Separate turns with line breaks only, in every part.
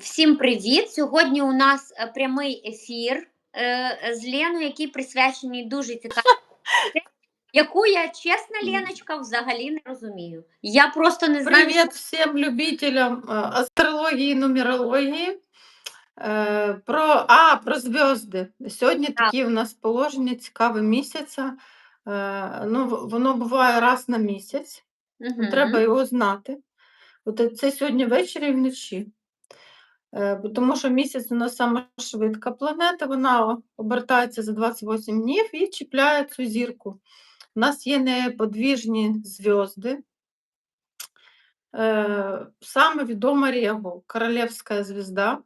Всім привіт! Сьогодні у нас е, прямий ефір е, з Леною, який присвячений дуже цікавій яку я, чесна Леночка, взагалі не розумію. Я просто не знаю.
Привет всем любителям астрологии и нумерологии. Е, Про, а, про зв'язки. Сьогодні
Так.
такі у нас положення цікаве місяця. Е, Ну, воно буває раз на місяць.
Мгм.
Треба його знати. От це сьогодні ввечері і вночі. Е, бо Тому що місяць у нас сама швидка планета, вона обертається за 28 днів і чіпляє цю зірку. У нас є неподвіжні зв'язки. Э, самый ведомый Регул, королевская звезда.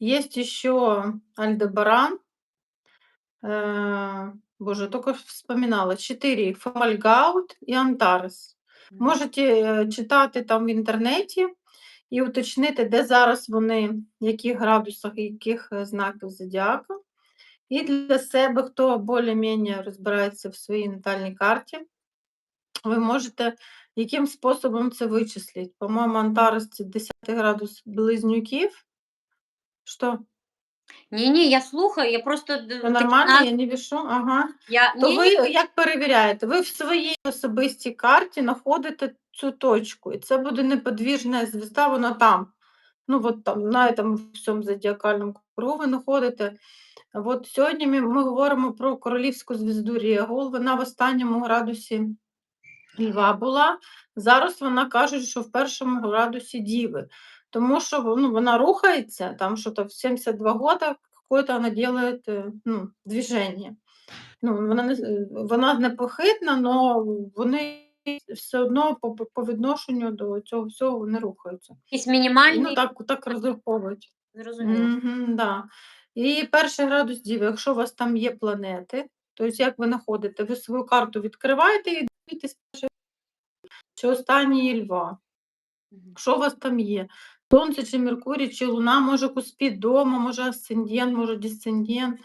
Есть еще Альдебаран. Э, боже, только вспоминала. Четыре. Фомальгаут і Антарес. Можете читати там в інтернеті і уточнити, де зараз вони, в яких градусах яких е, знаків зодіака. І для себе, хто більш-менш розбирається в своїй натальній карті, ви можете яким способом це вичислити. По-моєму, Антарес це 10 градус близнюків. Що?
Ні, ні, я слухаю, я просто
Це нормально, я не вішу? Ага.
я...
То
ні,
ви як перевіряєте? Ви в своїй особистій карті знаходите цю точку, і це буде неподвіжна звізда, вона там. Ну, от там, на цьому всьому зодіакальному кругу ви знаходите. От сьогодні ми, ми говоримо про королівську звізду Ріагол. Вона в останньому градусі Льва була. Зараз вона каже, що в першому градусі Діви. Тому що ну, вона рухається, там що-то в 72 года какое-то вона делает е, ну, движення. Ну, вона, не, вона непохитна, але вони все одно по, по- відношенню до цього всього вони рухаються.
якийсь
І,
мінімальний,
Ну, так, так розраховують.
зрозуміло.
Мгм, да. І перший градус Діви, якщо у вас там є планети, тобто як ви знаходите, ви свою карту відкриваєте і дивитесь, чи останній є льва. Що у вас там є? Сонце чи Меркурій, чи Луна, може Куспід дома, може асцендент, може дисцендент,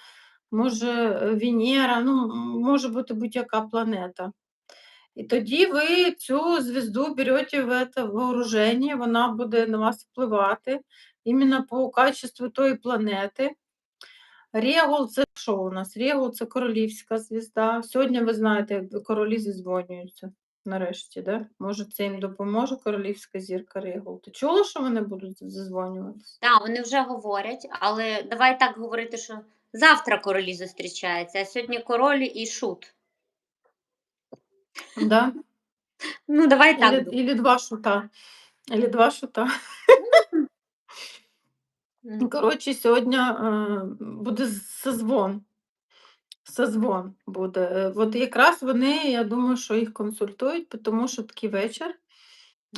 може е, Венера, ну, може бути будь-яка планета. І тоді ви цю звізду берете в це вооруження, вона буде на вас впливати іменно по качеству тої планети. Регул це що у нас? Регул це королівська звізда. Сьогодні ви знаєте, королі зізвонюються нарешті, да? Може, це їм допоможе королівська зірка Регул. Ти чула, що вони будуть зізвонюватися?
Так, вони вже говорять, але давай так говорити, що завтра королі зустрічаються, а сьогодні король і шут.
Да?
Ну, давай так.
Или, или два шута. Или два шута. Коротше, сьогодні е, буде созвон. Созвон буде. Е, От якраз вони, я думаю, що їх консультують, тому що такий вечір,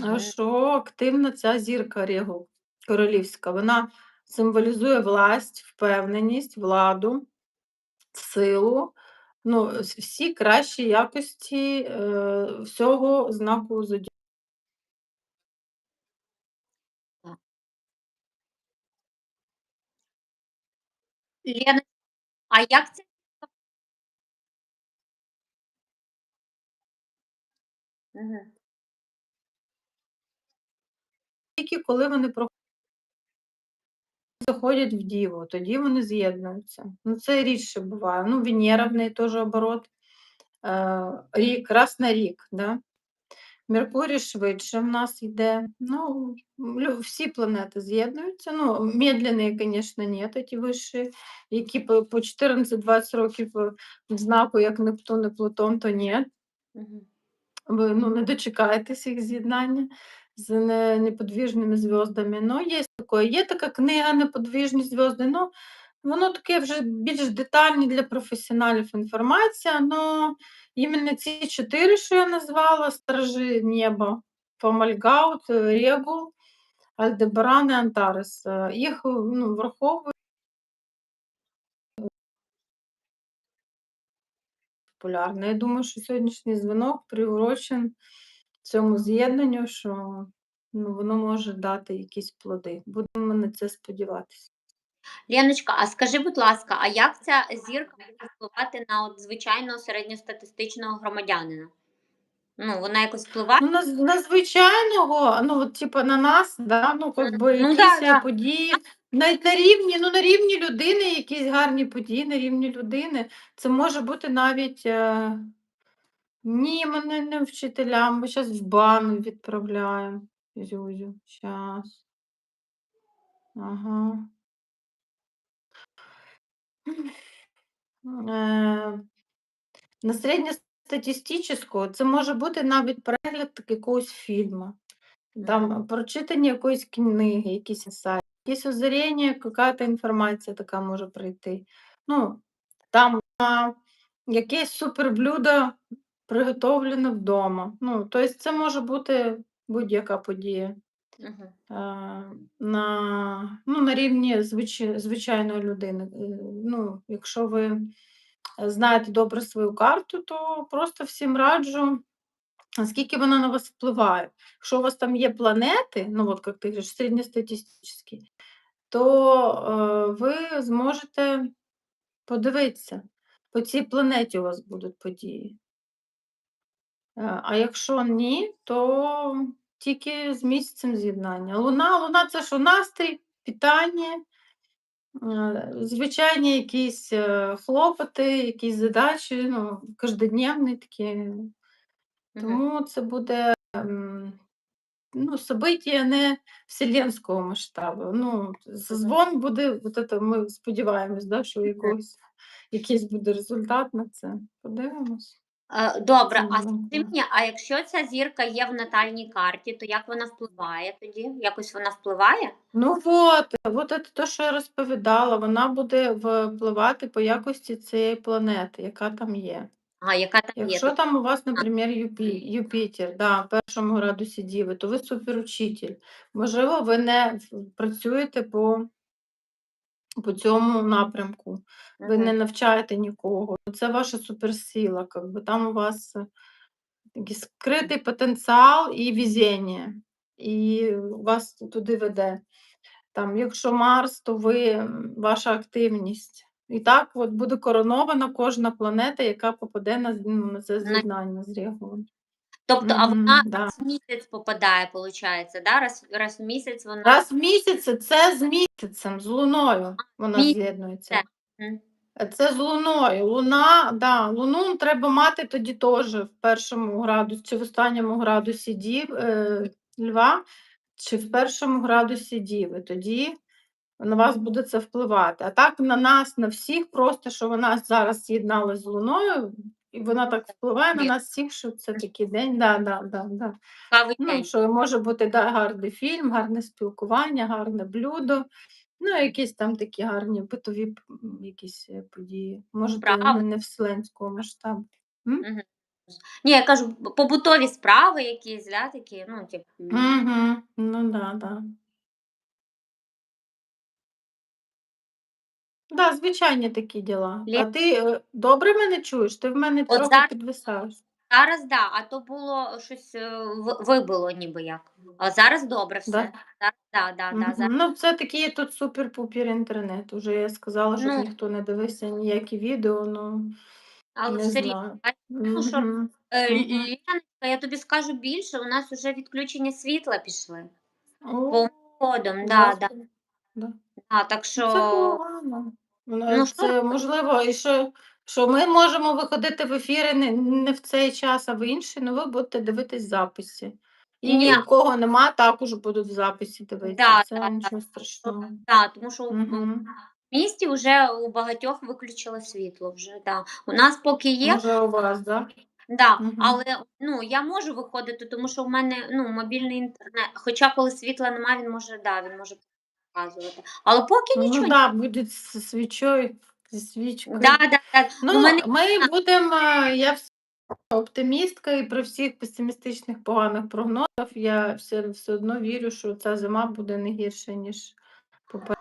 е, що активна ця зірка Регул королівська. Вона символізує власть, впевненість, владу, силу. Ну, всі кращі якості е, всього знаку зодіаку.
Лена, а як це?
Тільки коли вони заходять в Діву, тоді вони з'єднуються. Ну, це рідше буває. Ну, Венера в неї теж оборот. Е, рік, раз на рік. Да? Меркурій швидше в нас йде. Ну, всі планети з'єднуються. Ну, медленні, звісно, ні, ті вищі, які по, по 14-20 років е, в знаку, як Нептун і Плутон, то ні. Ви ну, не дочекаєтесь їх з'єднання з не, неподвіжними зв'яздами. Ну, є таке. Є така книга Неподвіжні зв'язки. Ну, воно таке вже більш детальні для професіоналів інформація. Ну, іменно ці чотири, що я назвала: Стражі неба, Фомальгаут, Регул, Альдебаран і Антарес. е, Їх ну, враховують популярно. Я думаю, що сьогоднішній дзвінок приурочен цьому з'єднанню, що ну, воно може дати якісь плоди. Будемо на це сподіватися.
Леночка, а скажи, будь ласка, а як ця зірка буде впливати на от звичайного середньостатистичного громадянина? Ну, вона якось впливає.
Ну, на, на звичайного, ну, от, типу, на нас, да, ну, как би,
Ну,
якісь
да,
е,
да.
події, навіть на рівні, ну, на рівні людини, якісь гарні події на рівні людини. Це може бути навіть, е... ні, ми не, вчителям, ми зараз в бану відправляємо. Зюзю, зараз. Ага. Е, на середньостатистичну це може бути навіть перегляд якогось фільму, там прочитання якоїсь книги, якийсь інсайт, якесь озаріння, яка інформація така може прийти. Ну, там а, якесь суперблюдо приготовлене вдома. Ну, тобто це може бути будь-яка подія. Е, на, ну, на рівні звич... звичайної людини. Е, Ну, якщо ви знаєте добре свою карту, то просто всім раджу, наскільки вона на вас впливає. Якщо у вас там є планети, ну от як ти говориш, середньостатистичні, то е, ви зможете подивитися, по цій планеті у вас будуть події. Е, А якщо ні, то тільки з місяцем з'єднання. Луна, луна це що настрій, питання, звичайні якісь е, хлопоти, якісь задачі, ну, кожнодневні такі. Тому це буде ну, собиття не вселенського масштабу. Ну, дзвон буде, от це ми сподіваємось, да, що якогось, якийсь буде результат на це. Подивимось.
Е, Добре, а скажи мені, а якщо ця зірка є в натальній карті, то як вона впливає тоді? Якось вона впливає?
Ну от, от це те, що я розповідала, вона буде впливати по якості цієї планети, яка там є.
А, яка там є?
Якщо там у вас, наприклад, Юпі, Юпітер, да, в першому градусі Діви, то ви суперучитель. Можливо, ви не працюєте по, по цьому напрямку, ви
Мгм.
не навчаєте нікого. Це ваша суперсила. Как би. Там у вас е, такий скритий потенціал і везіння, і вас туди веде. Там, якщо Марс, то ви м, ваша активність. І так от буде коронована кожна планета, яка попаде на, з- ну, на це з'єднання з Регулом.
Тобто, а вона
да.
раз в місяць попадає, виходить, да? раз, раз в місяць вона.
Раз в місяць це з місяцем, з луною вона
місяць,
з'єднується.
Мгм.
Це з луною. Луна, да, луну треба мати тоді теж в першому градусі чи в останньому градусі дів, е, льва, чи в першому градусі діви. Тоді на вас буде це впливати. А так на нас, на всіх, просто що вона зараз з'єдналася з луною, і вона так впливає на нас всіх, що це такий день. Да, да, да, да.
Цікавий
Ну,
день.
що може бути да, гарний фільм, гарне спілкування, гарне блюдо. Ну, якісь там такі гарні битові п- м, якісь е, події. Можете
Правда.
не, не вселенського масштабу. М?
Мгм. Ні, я кажу, побутові справи якісь, да, такі, ну, типу.
Угу. Ну да, да. Да, звичайні такі діла. А
Лє-
ти е, добре мене чуєш? Ти в мене трохи
зараз-
підвисаєш.
Зараз да, а то було щось е, вибило ніби як. А зараз добре все.
Да?
Зараз, да, да, да,
Мгм.
зараз.
Ну, це такий тут супер-пупер інтернет. Уже я сказала, щоб
Ну.
ніхто не дивився ніякі відео, ну
Але
не
все рівно.
знаю.
Ну, що,
Мгм.
Е,
Мгм.
Леночка, я тобі скажу більше, у нас вже відключення світла пішли.
О,
Ходом, да, да,
Господи. Да.
да, так
Ну,
що
Це погано.
Ну, що
Це можливо, і що, що ми можемо виходити в ефіри не, не в цей час, а в інший, ну ви будете дивитись записі. І
Ні.
у кого нема, також будуть в записі дивитися.
Да,
це
да, да.
нічого страшного.
да, тому що в місті вже у багатьох виключили світло. Вже, да. У нас поки є,
Може у вас, так?
да,
Мгм.
але ну, я можу виходити, тому що в мене ну, мобільний інтернет. Хоча коли світла немає, він може, да, він може показувати. Але поки
Ну
нічого.
так, да, буде з свічою, зі свічкою.
Да, да, да.
Ну,
мене
ми будемо, я вс- оптимістка, і при всіх песимістичних поганих прогнозах я все, все одно вірю, що ця зима буде не гірше, ніж попередня.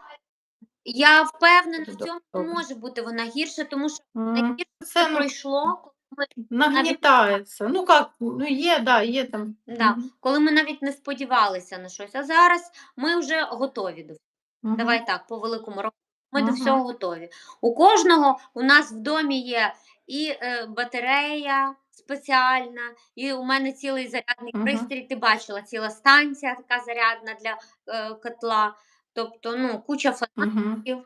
Я впевнена, в цьому не може бути вона гірше, тому що найгірше
Це ну,
пройшло,
нагнітається. Ну як, ну є, да, є там.
да, коли ми навіть не сподівалися на щось. А зараз ми вже готові до
Мгм.
Давай так, по великому рахунку. Ми до
Ага.
всього готові. У кожного у нас в домі є і е, батарея, спеціальна, і у мене цілий зарядний
Мгм.
пристрій. Ти бачила, ціла станція така зарядна для е, котла. Тобто, ну, куча фанатів,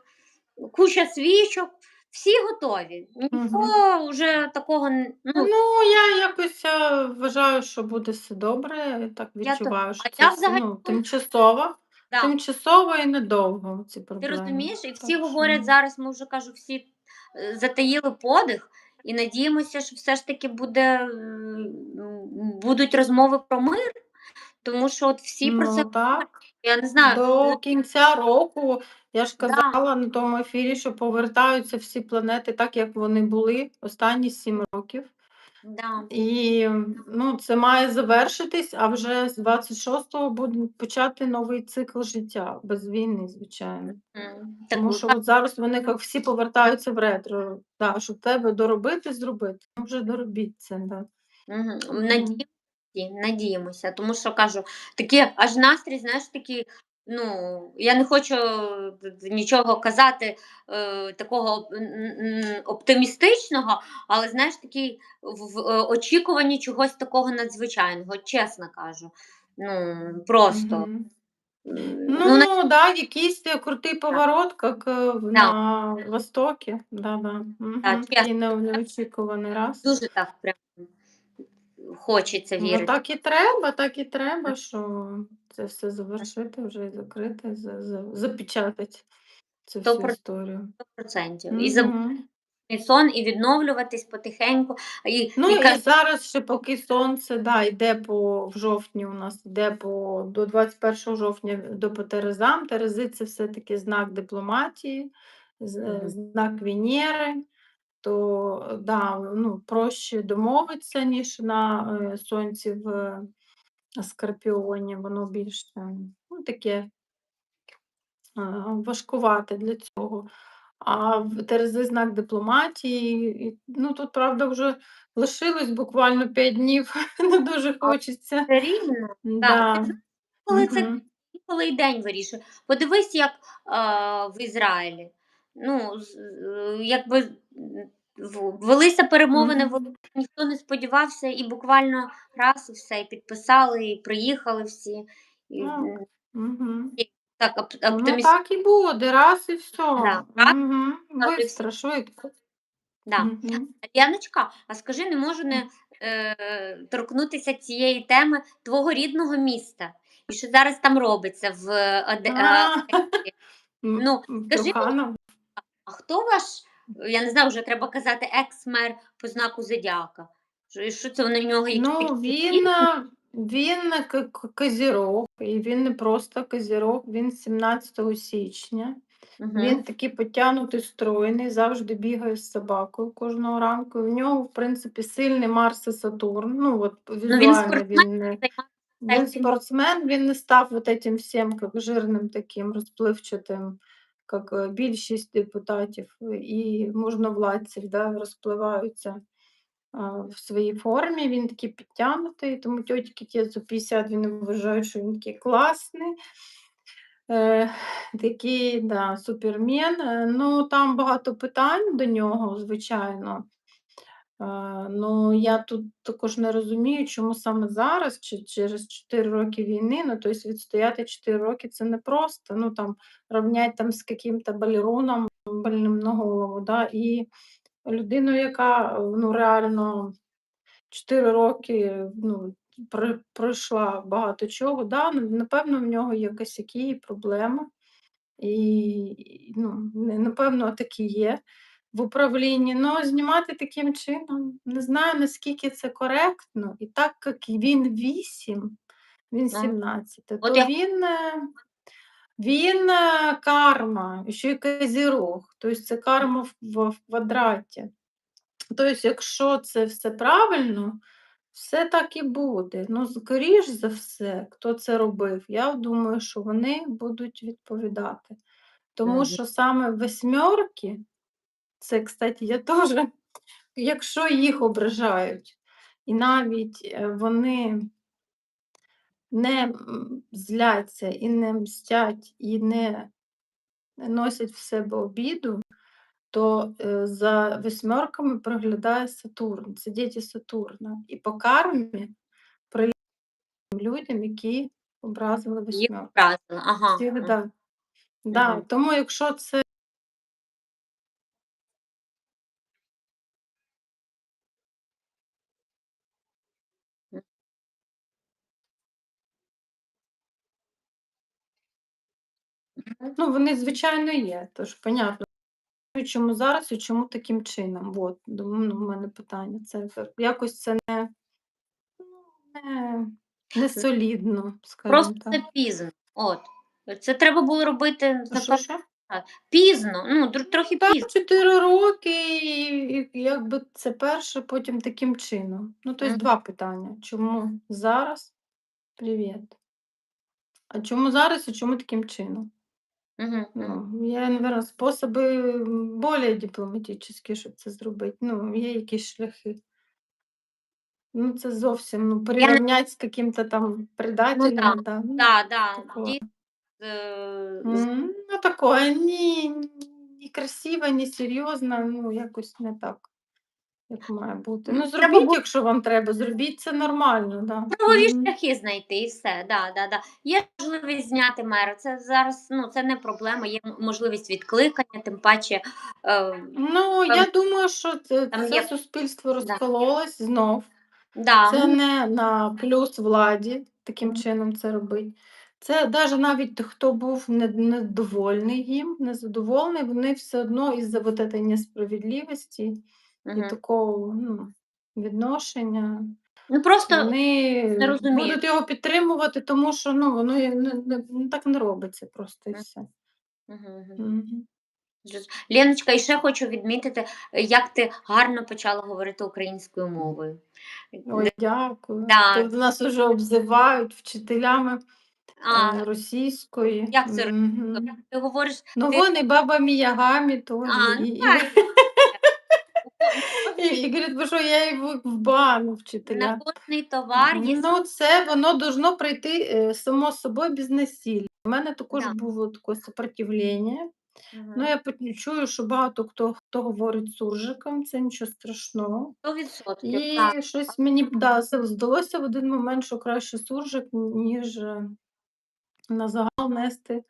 Мгм.
куча свічок, всі готові. Нічого вже такого ну,
Ну, я якось е, вважаю, що буде все добре. Я так
Я то-
відчуваю, що
а
це
я
все,
взагалі
ну, тимчасово,
да.
тимчасово і недовго ці
Ти
проблеми.
розумієш, і
Так
всі
що-
говорять зараз, ми вже кажу, всі е, затаїли подих і надіємося, що все ж таки буде, м, будуть розмови про мир, тому що от всі про
ну,
це
так.
Я не знаю.
До кінця року я ж
Да.
казала на тому ефірі, що повертаються всі планети так, як вони були останні сім років.
Да.
І ну, це має завершитись, а вже з 26-го буде почати новий цикл життя без війни, звичайно.
М,
Тому
так,
що от зараз вони як всі повертаються в ретро. Да, щоб тебе доробити, зробити. Ну, вже доробіть це, да.
Мгм. Надіємося, надіємося, тому що кажу, такі аж настрій, знаєш, такий. Ну, я не хочу е, нічого казати е, такого оптимістичного, але знаєш, такий в, в е, очікуванні чогось такого надзвичайного, чесно кажу. Ну, просто. М,
Ну,
ну, на-
да, якийсь крутий поворот, как э, в- на Востоке. Да, да. Мгм.
чесно.
Такий не- неочікуваний раз.
дуже так прям хочеться
Ну, так і треба, так і треба, що це все завершити вже і закрити, за, за, запечатати цю всю
про-
історію.
100%. І забути сон, і відновлюватись потихеньку. І,
Ну
і,
і зараз ще поки сонце да, йде по в жовтні, у нас йде по до 21 жовтня до по Терезам. Терези це все-таки знак дипломатії, з- е, знак Венери. То да, ну, проще домовитися, ніж на е, сонці в Скорпіоні. Воно більш е, ну, таке е, важкувате для цього. А в Терези знак дипломатії. І, ну, тут, правда, вже лишилось буквально 5 днів. Не дуже хочеться.
Це рівно.
Да.
ти Коли це
Мгм.
коли день вирішує. Подивись, як е, в Ізраїлі. Ну, е, якби велися перемовини,
Мгм.
в- ніхто не сподівався, і буквально раз і все, і підписали, і приїхали всі. І,
Так.
м,
Мгм.
так, оп-
Ну, так і буде, раз і все.
Да, раз,
Мгм.
раз
Бистро, швидко.
Да.
Мгм.
Яночка, а скажи, не можу не е, торкнутися цієї теми твого рідного міста. І що зараз там робиться в Оде... е, Одесі? Ну, скажи. А хто ваш, я не знаю, вже треба казати, екс-мер по знаку Зодіака? Що, що це на нього якісь
Ну, він, е, він е, козірог, і він не просто козірог, він 17 січня.
Мгм.
Він такий потягнутий, стройний, завжди бігає з собакою кожного ранку. У нього, в принципі, сильний Марс і Сатурн. Ну, от
він
візуально
спортсмен,
він не він спортсмен, він не став вот этим всім как жирним таким розпливчатим, як е, більшість депутатів і можновладців, да, розпливаються в своїй формі. Він такий підтягнутий, тому тьотьки Тєцу 50 він вважає, що він такий класний. Е, такий, да, супермен. Е, Ну, там багато питань до нього, звичайно. Ну, я тут також не розумію, чому саме зараз, чи через 4 роки війни, ну, тобто відстояти 4 роки це непросто. Ну, там, рівнять там з каким-то балероном больним на голову, да, і людину, яка, ну, реально 4 роки, ну, пройшла багато чого, да, напевно, в нього є і проблеми. І, ну, напевно, такі є в управлінні. Ну, знімати таким чином, не знаю, наскільки це коректно. І так як він 8, він
Ну,
17,
от
то
я-
він, е, він е, карма, ще й козірог. Тобто це карма в, в, в квадраті. Тобто, якщо це все правильно, все так і буде. Ну, скоріш за все, хто це робив, я думаю, що вони будуть відповідати. Тому
Мгм.
що саме восьмерки, це, кстати, я теж, якщо їх ображають, і навіть е, вони не зляться і не мстять, і не носять в себе обіду, то, е, за восьмерками проглядає Сатурн. Це діти Сатурна. І по кармі прилітає людям, які образили восьмерку.
Ага.
Всігда. Да. Тому якщо це Ну, вони, звичайно, є. Тож понятно, чому зараз і чому таким чином. Дум ну, в мене питання. Це якось це не ну, не не солідно,
Просто
так.
це пізно. От. Це треба було робити
Що, що?
пізно. Ну, тр- трохи
Так,
пізно.
4 роки, і, і якби це перше, потім таким чином. Ну, тобто
Мгм.
два питання. Чому зараз? Привіт. А чому зараз і чому таким чином?
Мгм, мгм.
Ну, є, наверно, способи більш дипломатичні, щоб це зробити. Ну, є якісь шляхи. Ну, це зовсім, ну,
Я не
з каким-то там
Ну
предателем,
да,
да, ну,
да, да. Дійсно, е, з
М, ну, такое ні ні красиво, ні серйозно, ну, якось не так, як має бути. Ну, зробіть,
було
якщо вам треба, зробіть, це нормально, да.
правові
Мгм.
шляхи знайти і все. Да, да, да. Є можливість зняти мера. Це зараз, ну, це не проблема. Є м- можливість відкликання, тим паче. Е,
Ну,
там
я думаю, що це
там
це
є
суспільство
да.
розкололось знов.
Да,
Це
ну
не на плюс владі таким чином це робить. Це даже навіть хто був не недовольний їм, незадоволений, вони все одно із-за вот этой несправедливості і
Мгм.
такого, ну, відношення,
Ну, просто не
вони
розуміють.
будуть його підтримувати, тому що, ну, воно не не ну, так не робиться просто і все.
Мгм, мгм.
Мгм.
Зрозу Леночка, і ще хочу відмітити, е, як ти гарно почала говорити українською мовою.
Ой, дякую.
Да.
Тут нас уже обзивають вчителями,
А,
е, російської.
як це
Мгм.
ти говориш,
Ну,
ти
вон і баба Міягамі теж.
А, ну
І, і, і, і говорить, бо що я і в, бану вчителя.
Народний товар є
Ну, це воно должно пройти е, само собою без насилля. У мене також
Да.
було таке сопротивлення.
Мгм.
Ну, я пот- чую, що багато хто, хто говорить суржиком, це нічого страшного.
100%,
І
так.
щось мені да, це здалося в один момент, що краще суржик, ніж е, на загал нести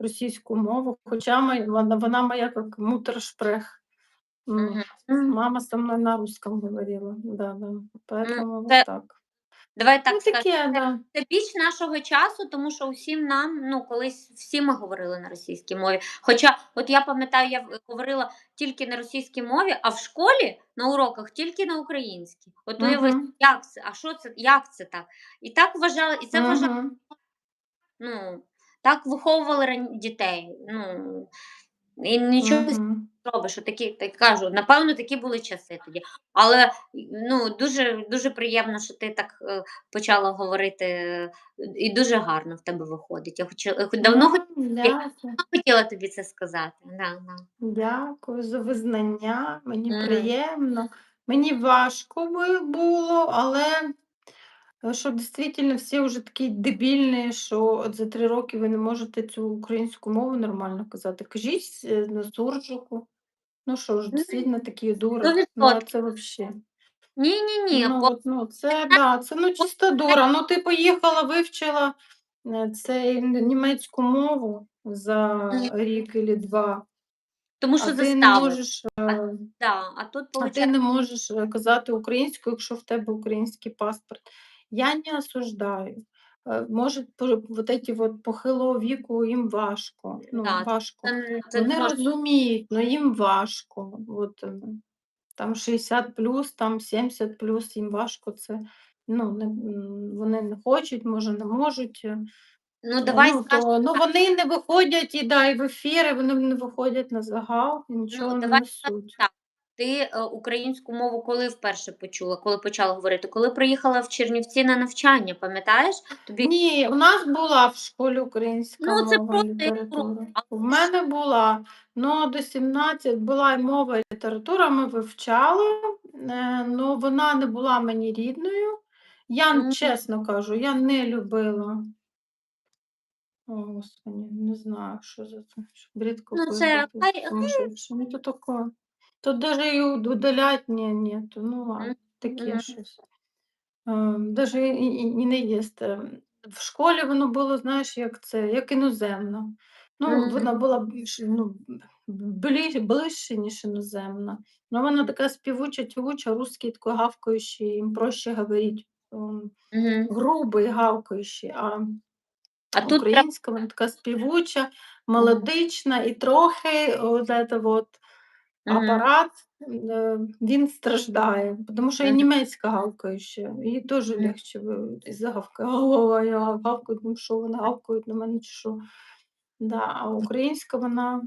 російську мову. Хоча моя, вона, вона моя як мутершпрех.
Мгм. М.
мама со мною на русском говорила. Да, да. Поэтому вот
це
так.
давай так
Ну,
скажемо,
таке, да.
це біч нашого часу, тому що усім нам, ну, колись всі ми говорили на російській мові. Хоча, от я пам'ятаю, я в говорила тільки на російській мові, а в школі на уроках тільки на українській. От уяви,
Мгм.
як це, а що це, як це так? І так вважали, і це вважали,
Мгм.
ну, так виховували ран- дітей. Ну, і нічого не
Мгм.
зробиш. Що такі, так кажу, напевно, такі були часи тоді. Але ну, дуже, дуже приємно, що ти так е, почала говорити, е, і дуже гарно в тебе виходить. Я хочу, хоч давно хот-
Ну, дякую.
хотіла тобі це сказати. Да, да.
Дякую за визнання. Мені
М.
приємно. Мені важко би було, але е, що дійсно всі вже такі дебільні, що от за три роки ви не можете цю українську мову нормально казати. Кажіть е, на суржику. Ну що ж,
Ну,
дійсно такі дури.
сто
Ну, а
відсотків.
це взагалі.
Ні, ні, ні.
Ну, от, ну, це да, це ну чиста дура. Ну, ти поїхала, вивчила е, цей німецьку мову за рік і два,
Тому
а
що
ти не
заставили.
можеш, е,
Да, а тут
а ти
виходить,
не можеш е, казати українською, якщо в тебе український паспорт. Я не осуждаю. Е, Може, по- вот эти вот похилого віку їм важко. Ну,
да,
важко.
це, це
Вони
може,
розуміють, але їм важко. От, е, там 60 плюс, там 70 плюс, їм важко це. Ну, не, вони не хочуть, може, не можуть. е,
ну
е,
давай
Ну,
скажемо
то, ну вони не виходять і, да, і в ефіри, вони не виходять на загал і нічого
ну
не
давай
несуть.
так. Ти е, українську мову коли вперше почула, коли почала говорити? Коли приїхала в Чернівці на навчання, пам'ятаєш? Тобі
Ні, у нас була в школі українська
ну це
мова і
просто
література. В мене була, ну до 17 була і мова, і література, ми вивчали, але вона не була мені рідною. Я
Мгм.
чесно кажу, я не любила О, Господи, не знаю, что за це. Що Бред
Ну, це.
Ну, это такое. Тут даже и уд- удалять не, нету. Ну ладно,
Мгм.
таке щось. Ем, Даже і, і, і не єсть. Ем, В школі воно було, знаєш, як це, як іноземно. Ну,
Мгм.
вона була більш, ну, ближче, ближче, ніж іноземна. Ну, вона така співуча, тягуча, русський такий гавкаючий, їм проще говорити. ем,
Мгм.
Грубий, гавкаючий, а
А тут прям
українська вона така співуча, мелодична і трохи от це от
Мгм.
Апарат, е, він страждає, тому що і німецька гавкаюча, їй теж
Мгм.
легше із-за гавка. Ой, я гавкають, ну що вони гавкають на мене чи що. Да, а українська вона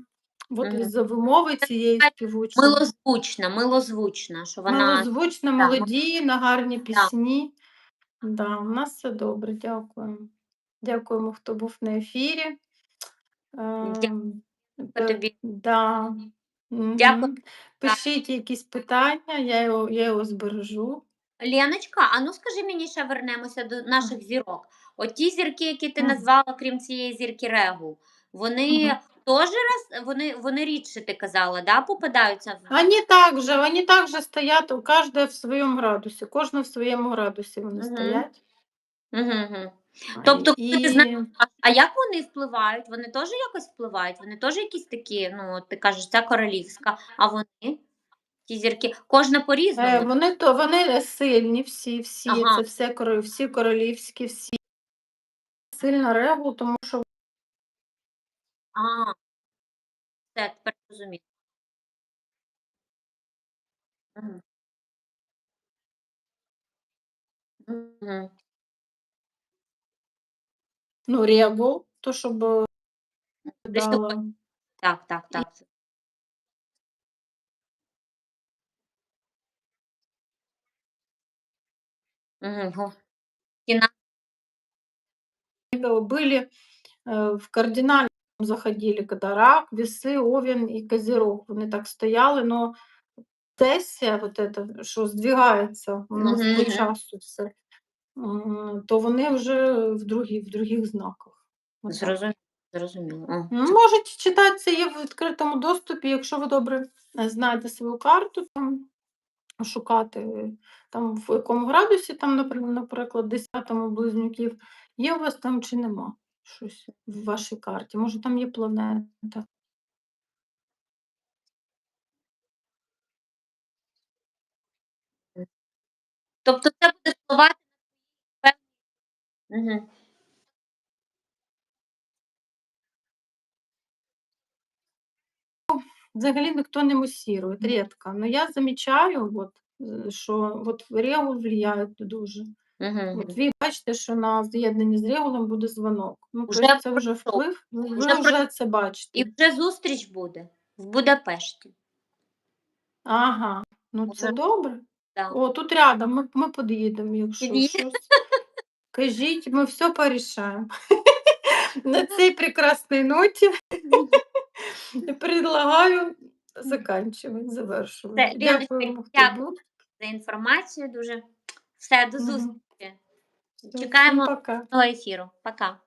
от із-за вимови цієї
така
співучої.
милозвучна, милозвучна, що вона
Милозвучна, мелодійна, гарні пісні. Да, у нас все добре, дякуємо. Дякуємо, хто був на ефірі. Ем, пе-
тобі.
Да.
Дякую.
Мгм. Пишіть якісь питання, я його, я його збережу.
Леночка, а ну скажи мені, ще вернемося до наших зірок. От ті зірки, які ти
Мгм.
назвала, крім цієї зірки Регу, вони
Мгм.
теж раз, вони, вони рідше, ти казала, да, попадаються в
Вони также, вони также стоять, у кожного в своєму градусі, кожна в своєму градусі вони
Мгм.
стоять.
Угу.
А,
Тобто,
і,
коли ти знаєш, А, а як вони впливають? Вони теж якось впливають? Вони теж якісь такі, ну, от ти кажеш, це королівська, а вони, ті зірки, кожна
е,
по-різному.
вони, то, вони сильні всі, всі,
Ага.
це все, коро- всі королівські, всі. Сильна регу, тому що
А, все, тепер розумію. Мгм. Мгм.
ну, регу, то щоб е,
Десь тут
дала.
Так, так, так. Угу.
были э, в кардинальном заходили, когда рак, весы, овен і козерог. Вони так стояли, но сесія, вот это, що здвигається у нас
Мгм,
по
мгм.
часу все, м, то вони вже в, другі, в других знаках.
Зрозуміло. Зрозуміло.
Ну, Можете читати, це є в відкритому доступі, якщо ви добре е, знаєте свою карту, там, шукати там, в якому градусі, там, наприклад, наприклад, 10 близнюків, є у вас там чи нема щось в вашій карті. Може, там є планета.
Тобто це буде впливати Угу.
Взагалі ніхто не мусірує,
Мгм.
рідко. Но я замічаю, от, е, що от регул влияє дуже.
Угу.
От ви бачите, що на з'єднанні з регулом буде дзвонок. Ну,
Уже
тобто це вже
пройшов.
вплив, ви
Уже
вже це бачите.
І вже зустріч буде в Будапешті.
Ага, ну це
Уже.
добре.
Да.
О, тут рядом, ми, ми під'їдемо, якщо
Під'їдемо.
щось. Кажіть, ми все порішаємо. На цій прекрасній ноті предлагаю заканчувати, завершувати.
Ліночка, дякую. За інформацію дуже. Все, до зустрічі. Чекаємо до ефіру. Пока.